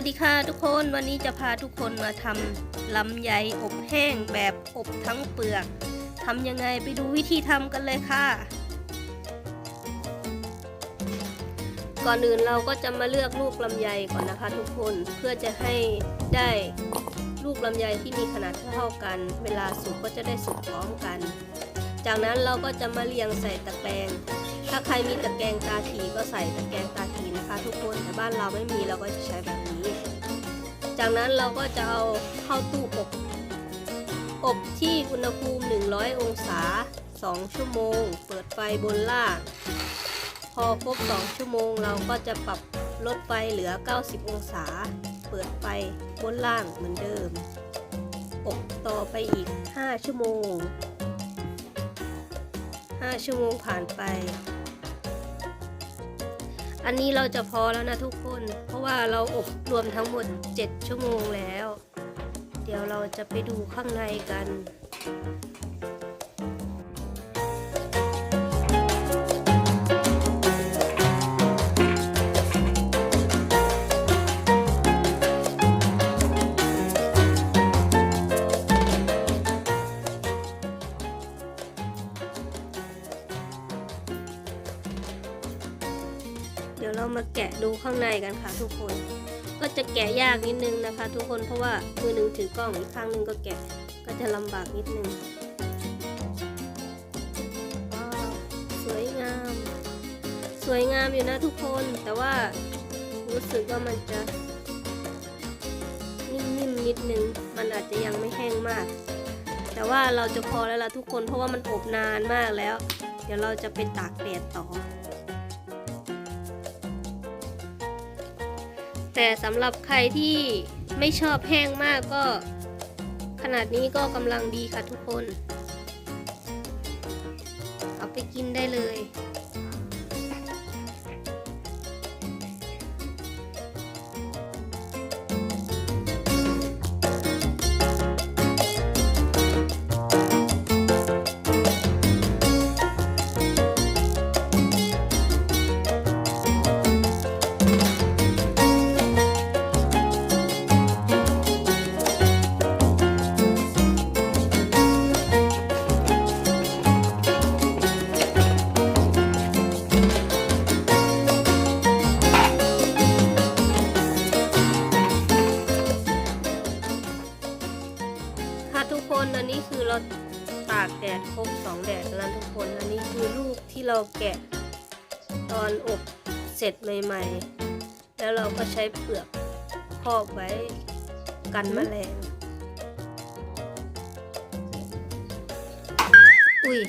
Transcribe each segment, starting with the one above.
สดีค่ะทุกคนวันนี้จะพาทุกคนมาทำลำไยอบแห้งแบบอบทั้งเปลือกทำยังไงไปดูวิธีทำกันเลยค่ะ ก่อนอื่นเราก็จะมาเลือกลูกลำไยก่อนนะคะทุกคนเพื่อจะให้ได้ลูกลำไยที่มีขนาดเท่ากัน เวลาสุกก็จะได้สุกพร้อมกัน จากนั้นเราก็จะมาเรียงใส่ตะแกรงถ้าใครมีตะแกรงตาถีก็ใส่ตะแกรงตาถีนะคะ ทุกคนแต่บ้านเราไม่มีเราก็จะใช้แบบ จากนั้นเราก็จะเอาเข้าตู้อบ อบที่อุณหภูมิ 100 องศา 2 ชั่วโมง เปิดไฟบนล่าง พอครบ 2 ชั่วโมง เราก็จะปรับลดไฟเหลือ 90 องศา เปิดไฟบนล่างเหมือนเดิม อบต่อไปอีก 5 ชั่วโมง 5 ชั่วโมงผ่านไป อันนี้เราจะพอแล้วนะทุกคน เพราะว่าเราอบรวมทั้งหมด 7 ชั่วโมงแล้ว เดี๋ยวเราจะไปดูข้างในกัน ยวเรามาแกะดูข้างในกันค่ะทุกคน ก็จะแกะยากนิดนึงนะคะ ทุกคนเพราะว่ามือหนึ่งถือกล้องอีกข้างหนึ่งก็แกะก็จะลำบากนิดนึงว้าวสวยงาม สวยงามอยู่นะทุกคนแต่ว่ารู้สึกว่ามันจะนิ่มๆนิดนึง มันอาจจะยังไม่แห้งมาก แต่ว่าเราจะพอแล้วล่ะทุกคนเพราะว่ามันอบนานมากแล้ว เดี๋ยวเราจะไปตากแดดต่อ แต่สำหรับใครที่ไม่ชอบแห้งมากก็ ขนาดนี้ก็กำลังดีค่ะทุกคน เอาไปกินได้เลย คือเราตากแดดครบสองแดดแล้วทุกคน อันนี้คือลูกที่เราแกะตอนอบเสร็จใหม่ๆ แล้วเราก็ใช้เปลือกครอบไว้กันแมลง อุ้ย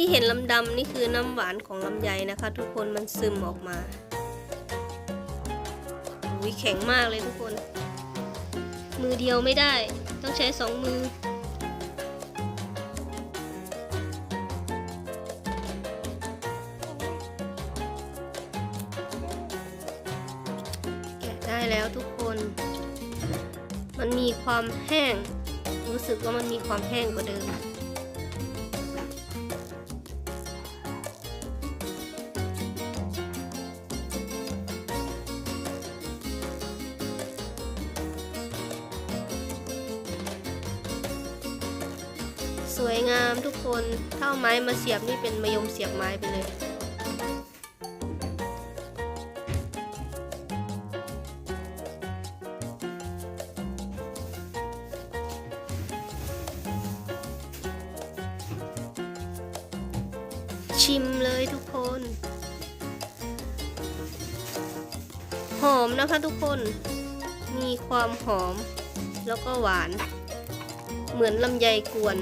ที่เห็นลำดำนี่คือน้ำหวานของลำไยนะคะ ทุกคนมันซึมออกมาอุ้ยแข็งมากเลยทุกคน มือเดียวไม่ได้ ต้องใช้สองมือ แกะได้แล้วทุกคน มันมีความแห้ง รู้สึกว่ามันมีความแห้งกว่าเดิม สวยงามทุกคนถ้าเอาไม้มาเสียบนี่เป็นมะยมเสียบไม้ไปเลย ชิมเลยทุกคน หอมนะคะทุกคน มีความหอมแล้วก็หวาน เหมือนลำไยกวน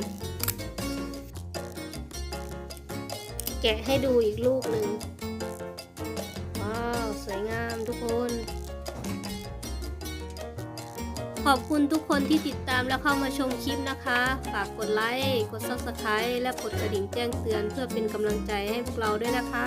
กะให้ดูอีกลูกหนึ่งว้าว สวยงามทุกคน ขอบคุณทุกคนที่ติดตามและเข้ามาชมคลิปนะคะ ฝากกดไลค์ กด subscribe และกดกระดิ่งแจ้งเตือนเพื่อเป็นกำลังใจให้พวกเราด้วยนะคะ